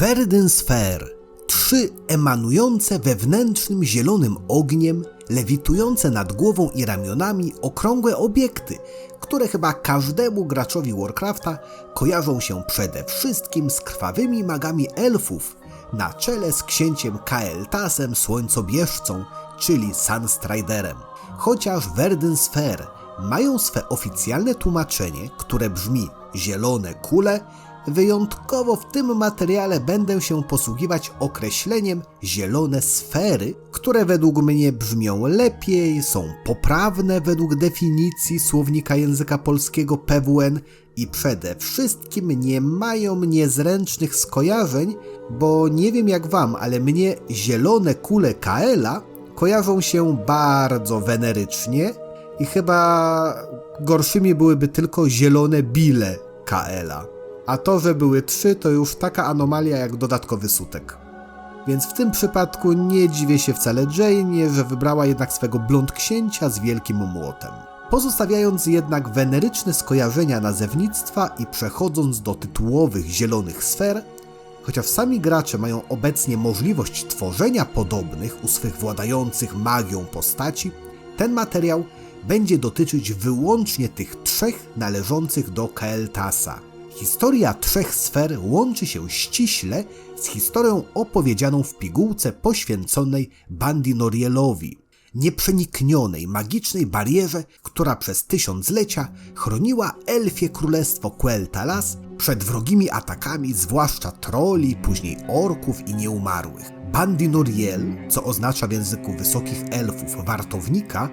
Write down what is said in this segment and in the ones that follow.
Verdun Sphere. Trzy emanujące wewnętrznym zielonym ogniem, lewitujące nad głową i ramionami okrągłe obiekty, które chyba każdemu graczowi Warcrafta kojarzą się przede wszystkim z krwawymi magami elfów, na czele z księciem Kael'Thasem Słońcobieżcą, czyli Sunstriderem. Chociaż Verdun Sphere mają swe oficjalne tłumaczenie, które brzmi zielone kule, wyjątkowo w tym materiale będę się posługiwać określeniem zielone sfery, które według mnie brzmią lepiej, są poprawne według definicji słownika języka polskiego PWN i przede wszystkim nie mają niezręcznych skojarzeń, bo nie wiem jak wam, ale mnie zielone kule Kaela kojarzą się bardzo wenerycznie i chyba gorszymi byłyby tylko zielone bile Kaela. A to, że były trzy, to już taka anomalia jak dodatkowy sutek. Więc w tym przypadku nie dziwię się wcale Jane, że wybrała jednak swego blond księcia z wielkim młotem. Pozostawiając jednak weneryczne skojarzenia nazewnictwa i przechodząc do tytułowych zielonych sfer, chociaż sami gracze mają obecnie możliwość tworzenia podobnych u swych władających magią postaci, ten materiał będzie dotyczyć wyłącznie tych trzech należących do Kael'Thasa. Historia trzech sfer łączy się ściśle z historią opowiedzianą w pigułce poświęconej Bandinoriellowi, nieprzeniknionej magicznej barierze, która przez tysiąclecia chroniła elfie królestwo Quel'Thalas przed wrogimi atakami, zwłaszcza troli, później orków i nieumarłych. Bandinoriel, co oznacza w języku wysokich elfów wartownika,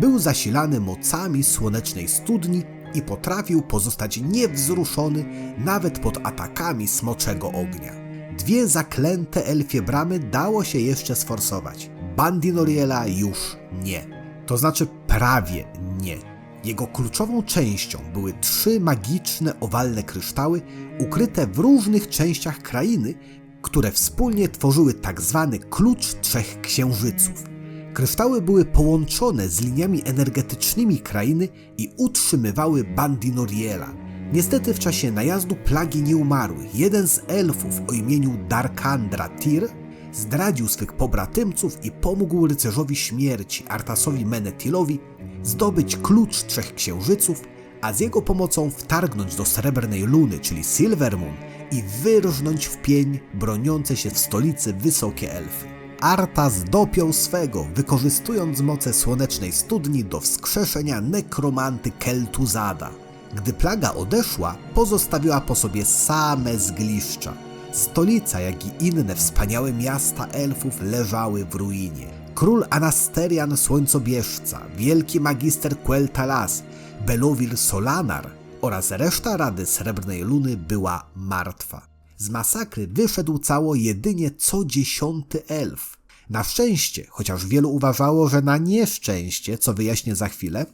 był zasilany mocami słonecznej studni i potrafił pozostać niewzruszony nawet pod atakami smoczego ognia. Dwie zaklęte elfie bramy dało się jeszcze sforsować. Bandinoriela już nie. To znaczy prawie nie. Jego kluczową częścią były trzy magiczne owalne kryształy ukryte w różnych częściach krainy, które wspólnie tworzyły tak zwany klucz trzech księżyców. Kryształy były połączone z liniami energetycznymi krainy i utrzymywały Bandinoriela. Niestety w czasie najazdu plagi nieumarłych jeden z elfów o imieniu Darkandra Tyr zdradził swych pobratymców i pomógł rycerzowi śmierci Artasowi Menetilowi zdobyć klucz trzech księżyców, a z jego pomocą wtargnąć do Srebrnej Luny, czyli Silvermoon i wyrżnąć w pień broniące się w stolicy wysokie elfy. Artas dopiął swego, wykorzystując moce słonecznej studni do wskrzeszenia nekromanty Keltuzada. Gdy plaga odeszła, pozostawiła po sobie same zgliszcza. Stolica, jak i inne wspaniałe miasta elfów leżały w ruinie. Król Anasterian Słońcobieżca, wielki magister Quel'Thalas, Belowir Solanar oraz reszta Rady Srebrnej Luny była martwa. Z masakry wyszedł cało jedynie co dziesiąty elf. Na szczęście, chociaż wielu uważało, że na nieszczęście, co wyjaśnię za chwilę,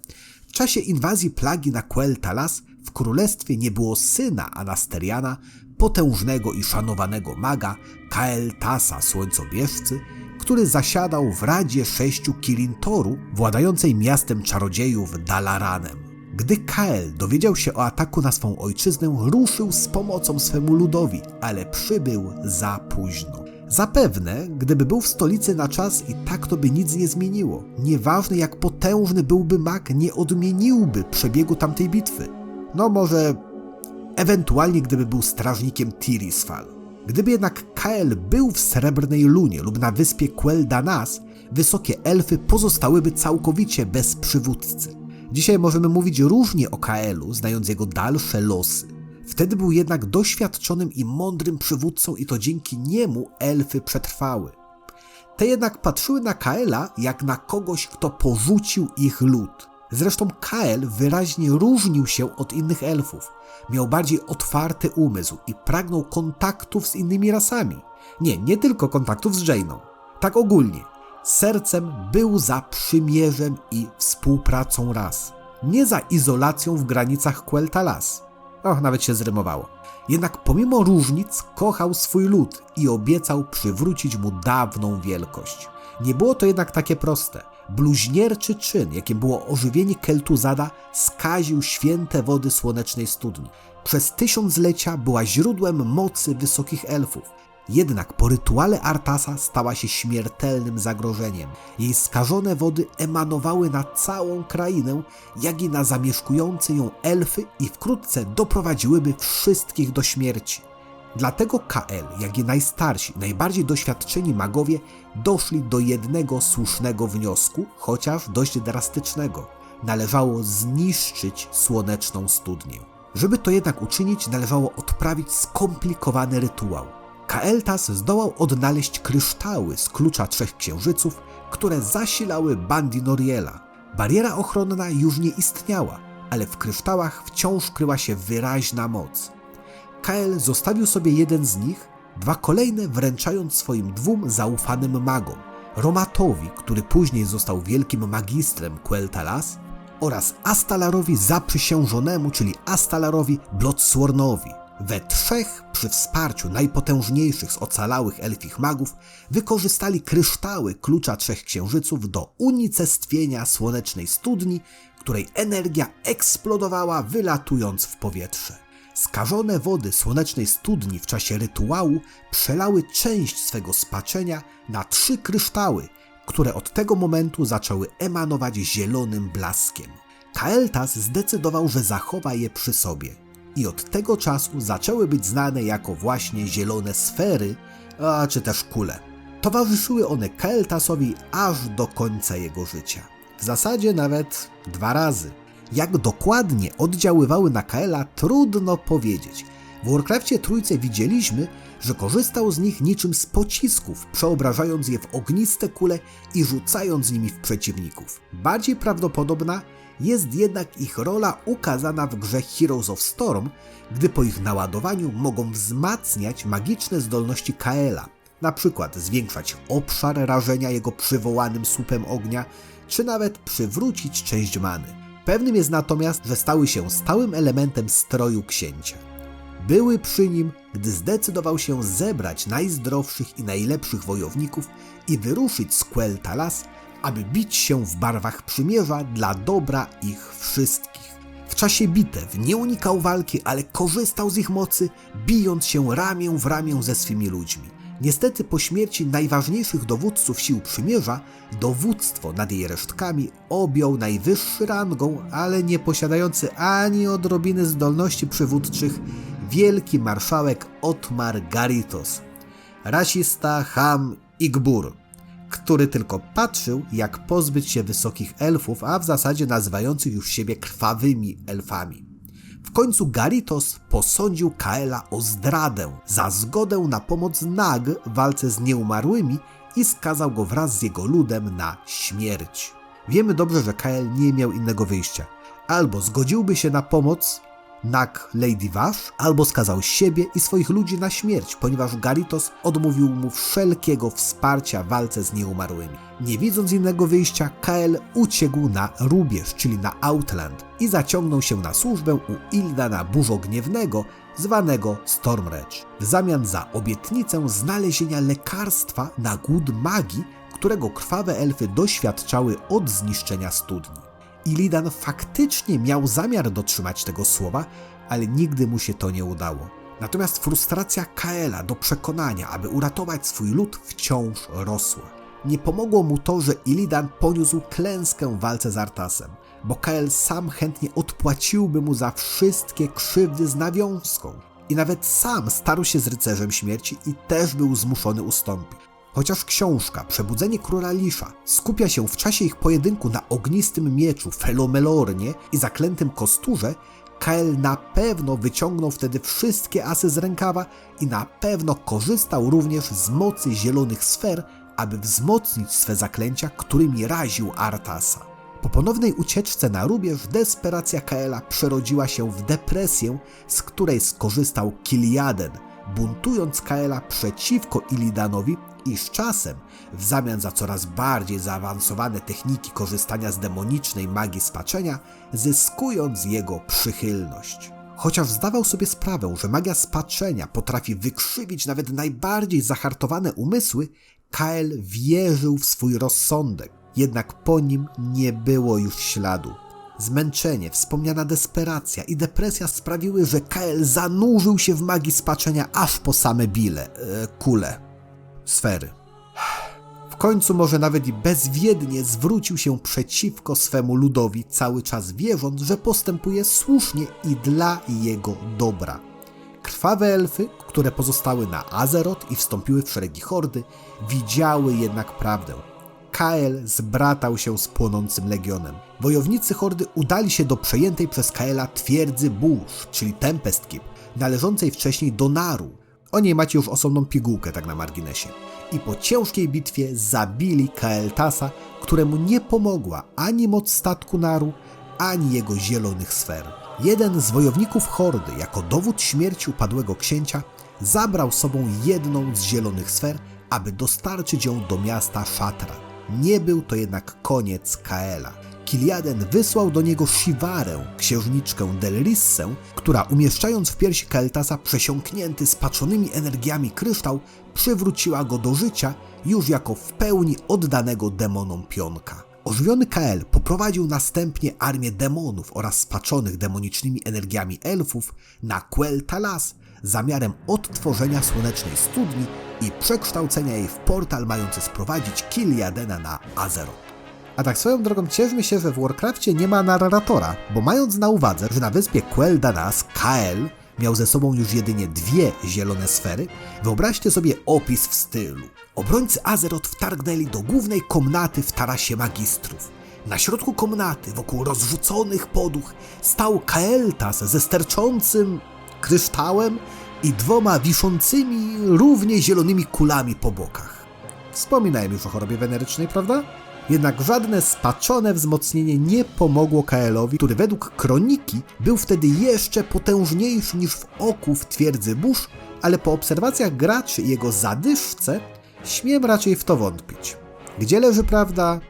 w czasie inwazji plagi na Quel'Thalas w królestwie nie było syna Anasteriana, potężnego i szanowanego maga Kael'Thasa Słońcobieżcy, który zasiadał w Radzie Sześciu Kirintoru, władającej miastem czarodziejów Dalaranem. Gdy Kael dowiedział się o ataku na swą ojczyznę, ruszył z pomocą swemu ludowi, ale przybył za późno. Zapewne, gdyby był w stolicy na czas i tak to by nic nie zmieniło. Nieważne jak potężny byłby mag, nie odmieniłby przebiegu tamtej bitwy. No może ewentualnie gdyby był strażnikiem Tirisfal. Gdyby jednak Kael był w Srebrnej Lunie lub na wyspie Quel'Danas, wysokie elfy pozostałyby całkowicie bez przywódcy. Dzisiaj możemy mówić różnie o Kaelu, znając jego dalsze losy. Wtedy był jednak doświadczonym i mądrym przywódcą i to dzięki niemu elfy przetrwały. Te jednak patrzyły na Kaela jak na kogoś, kto porzucił ich lud. Zresztą Kael wyraźnie różnił się od innych elfów. Miał bardziej otwarty umysł i pragnął kontaktów z innymi rasami. Nie, nie tylko kontaktów z Jane'ą. Tak ogólnie. Sercem był za przymierzem i współpracą ras. Nie za izolacją w granicach Quel'Thalas. Och, nawet się zrymowało. Jednak pomimo różnic kochał swój lud i obiecał przywrócić mu dawną wielkość. Nie było to jednak takie proste. Bluźnierczy czyn, jakim było ożywienie Keltuzada, skaził święte wody słonecznej studni. przez tysiąclecia była źródłem mocy wysokich elfów. Jednak po rytuale Artasa stała się śmiertelnym zagrożeniem. Jej skażone wody emanowały na całą krainę, jak i na zamieszkujące ją elfy i wkrótce doprowadziłyby wszystkich do śmierci. Dlatego KL, jak i najstarsi, najbardziej doświadczeni magowie doszli do jednego słusznego wniosku, chociaż dość drastycznego. Należało zniszczyć słoneczną studnię. Żeby to jednak uczynić, należało odprawić skomplikowany rytuał. Kael'thas zdołał odnaleźć kryształy z klucza trzech księżyców, które zasilały Bandi Noriela. Bariera ochronna już nie istniała, ale w kryształach wciąż kryła się wyraźna moc. Kael zostawił sobie jeden z nich, dwa kolejne wręczając swoim dwóm zaufanym magom, Romatowi, który później został wielkim magistrem Quel'Thalas, oraz Astalarowi zaprzysiężonemu, czyli Astalarowi Bloodsornowi. We trzech, przy wsparciu najpotężniejszych z ocalałych elfich magów, wykorzystali kryształy klucza trzech księżyców do unicestwienia słonecznej studni, której energia eksplodowała, wylatując w powietrze. Skażone wody słonecznej studni w czasie rytuału przelały część swego spaczenia na trzy kryształy, które od tego momentu zaczęły emanować zielonym blaskiem. Kael'thas zdecydował, że zachowa je przy sobie i od tego czasu zaczęły być znane jako właśnie zielone sfery, a czy też kule. Towarzyszyły one Kael'thasowi aż do końca jego życia. W zasadzie nawet dwa razy. Jak dokładnie oddziaływały na Kaela, trudno powiedzieć. W Warcraftie trójce widzieliśmy, że korzystał z nich niczym z pocisków, przeobrażając je w ogniste kule i rzucając nimi w przeciwników. Bardziej prawdopodobna jest jednak ich rola ukazana w grze Heroes of Storm, gdy po ich naładowaniu mogą wzmacniać magiczne zdolności Kaela, na przykład zwiększać obszar rażenia jego przywołanym słupem ognia, czy nawet przywrócić część many. Pewnym jest natomiast, że stały się stałym elementem stroju księcia. Były przy nim, gdy zdecydował się zebrać najzdrowszych i najlepszych wojowników i wyruszyć z Quel'Thalas, aby bić się w barwach przymierza dla dobra ich wszystkich. W czasie bitew nie unikał walki, ale korzystał z ich mocy, bijąc się ramię w ramię ze swymi ludźmi. Niestety po śmierci najważniejszych dowódców sił przymierza, dowództwo nad jej resztkami objął najwyższy rangą, ale nie posiadający ani odrobiny zdolności przywódczych, wielki marszałek Otmar Garitos, rasista Ham Igbur, który tylko patrzył, jak pozbyć się wysokich elfów, a w zasadzie nazywających już siebie krwawymi elfami. W końcu Garitos posądził Kaela o zdradę za zgodę na pomoc Nag w walce z nieumarłymi i skazał go wraz z jego ludem na śmierć. Wiemy dobrze, że Kael nie miał innego wyjścia. Albo zgodziłby się na pomoc Nag Lady Vash, albo skazał siebie i swoich ludzi na śmierć, ponieważ Garitos odmówił mu wszelkiego wsparcia w walce z nieumarłymi. Nie widząc innego wyjścia, Kael uciekł na rubież, czyli na Outland i zaciągnął się na służbę u Ildana Burzogniewnego, zwanego Stormredge, w zamian za obietnicę znalezienia lekarstwa na głód magii, którego krwawe elfy doświadczały od zniszczenia studni. Illidan faktycznie miał zamiar dotrzymać tego słowa, ale nigdy mu się to nie udało. Natomiast frustracja Kaela do przekonania, aby uratować swój lud, wciąż rosła. Nie pomogło mu to, że Illidan poniósł klęskę w walce z Artasem, bo Kael sam chętnie odpłaciłby mu za wszystkie krzywdy z nawiązką. I nawet sam starł się z rycerzem śmierci i też był zmuszony ustąpić. Chociaż książka Przebudzenie Króla Lisza skupia się w czasie ich pojedynku na ognistym mieczu Felomelornie i zaklętym kosturze, Kael na pewno wyciągnął wtedy wszystkie asy z rękawa i na pewno korzystał również z mocy zielonych sfer, aby wzmocnić swe zaklęcia, którymi raził Artasa. Po ponownej ucieczce na rubież desperacja Kaela przerodziła się w depresję, z której skorzystał Kiliaden, buntując Kaela przeciwko Illidanowi i z czasem, w zamian za coraz bardziej zaawansowane techniki korzystania z demonicznej magii spaczenia, zyskując jego przychylność. Chociaż zdawał sobie sprawę, że magia spaczenia potrafi wykrzywić nawet najbardziej zahartowane umysły, Kael wierzył w swój rozsądek, jednak po nim nie było już śladu. Zmęczenie, wspomniana desperacja i depresja sprawiły, że Kael zanurzył się w magii spaczenia aż po same bile, e, kule, sfery. W końcu może nawet i bezwiednie zwrócił się przeciwko swemu ludowi, cały czas wierząc, że postępuje słusznie i dla jego dobra. Krwawe elfy, które pozostały na Azeroth i wstąpiły w szeregi hordy, widziały jednak prawdę. Kael zbratał się z płonącym legionem. Wojownicy hordy udali się do przejętej przez Kaela twierdzy burz, czyli Tempest Keep, należącej wcześniej do Naru. O niej macie już osobną pigułkę, tak na marginesie. I po ciężkiej bitwie zabili Kael'Thasa, któremu nie pomogła ani moc statku Naru, ani jego zielonych sfer. Jeden z wojowników hordy, jako dowód śmierci upadłego księcia, zabrał sobą jedną z zielonych sfer, aby dostarczyć ją do miasta Szatra. Nie był to jednak koniec Kaela. Kiliaden wysłał do niego Shivarę, księżniczkę Delrissę, która umieszczając w piersi Kael'Thasa przesiąknięty spaczonymi energiami kryształ, przywróciła go do życia już jako w pełni oddanego demonom pionka. Ożywiony Kael poprowadził następnie armię demonów oraz spaczonych demonicznymi energiami elfów na Quel Talas zamiarem odtworzenia słonecznej studni i przekształcenia jej w portal mający sprowadzić Kiliadena na Azeroth. A tak swoją drogą cieszmy się, że w Warcrafcie nie ma narratora, bo mając na uwadze, że na wyspie Quel Danas Kael miał ze sobą już jedynie dwie zielone sfery, wyobraźcie sobie opis w stylu. Obrońcy Azeroth wtargnęli do głównej komnaty w tarasie magistrów. Na środku komnaty, wokół rozrzuconych poduch, stał Kael'Thas ze sterczącym kryształem i dwoma wiszącymi równie zielonymi kulami po bokach. Wspominałem już o chorobie wenerycznej, prawda? Jednak żadne spaczone wzmocnienie nie pomogło Kaelowi, który według kroniki był wtedy jeszcze potężniejszy niż w oku w twierdzy burz, ale po obserwacjach graczy i jego zadyszce śmiem raczej w to wątpić. Gdzie leży prawda?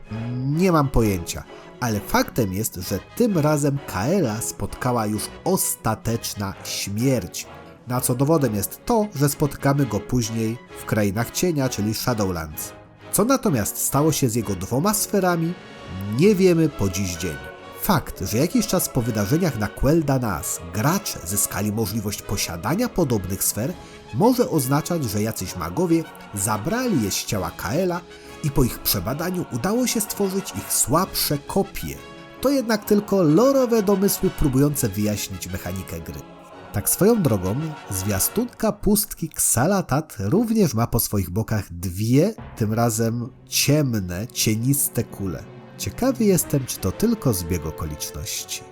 Nie mam pojęcia, ale faktem jest, że tym razem Kaela spotkała już ostateczna śmierć. Na co dowodem jest to, że spotkamy go później w krainach cienia, czyli Shadowlands. Co natomiast stało się z jego dwoma sferami, nie wiemy po dziś dzień. Fakt, że jakiś czas po wydarzeniach na Quel Danas gracze zyskali możliwość posiadania podobnych sfer, może oznaczać, że jacyś magowie zabrali je z ciała Kaela i po ich przebadaniu udało się stworzyć ich słabsze kopie. To jednak tylko lorowe domysły próbujące wyjaśnić mechanikę gry. Tak swoją drogą, zwiastunka pustki Xalatat również ma po swoich bokach dwie, tym razem ciemne, cieniste kule. Ciekawy jestem, czy to tylko zbieg okoliczności.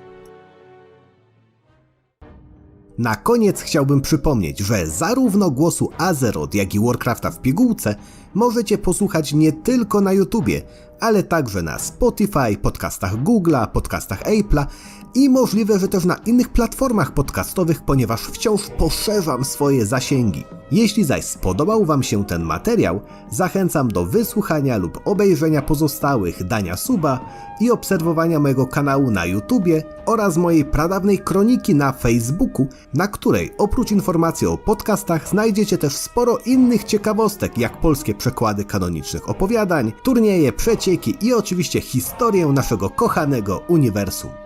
Na koniec chciałbym przypomnieć, że zarówno głosu Azeroth, jak i Warcrafta w pigułce możecie posłuchać nie tylko na YouTubie, ale także na Spotify, podcastach Google'a, podcastach Apple'a i możliwe, że też na innych platformach podcastowych, ponieważ wciąż poszerzam swoje zasięgi. Jeśli zaś spodobał Wam się ten materiał, zachęcam do wysłuchania lub obejrzenia pozostałych, dania suba i obserwowania mojego kanału na YouTubie oraz mojej pradawnej kroniki na Facebooku, na której oprócz informacji o podcastach znajdziecie też sporo innych ciekawostek, jak polskie przekłady kanonicznych opowiadań, turnieje, przecieki i oczywiście historię naszego kochanego uniwersum.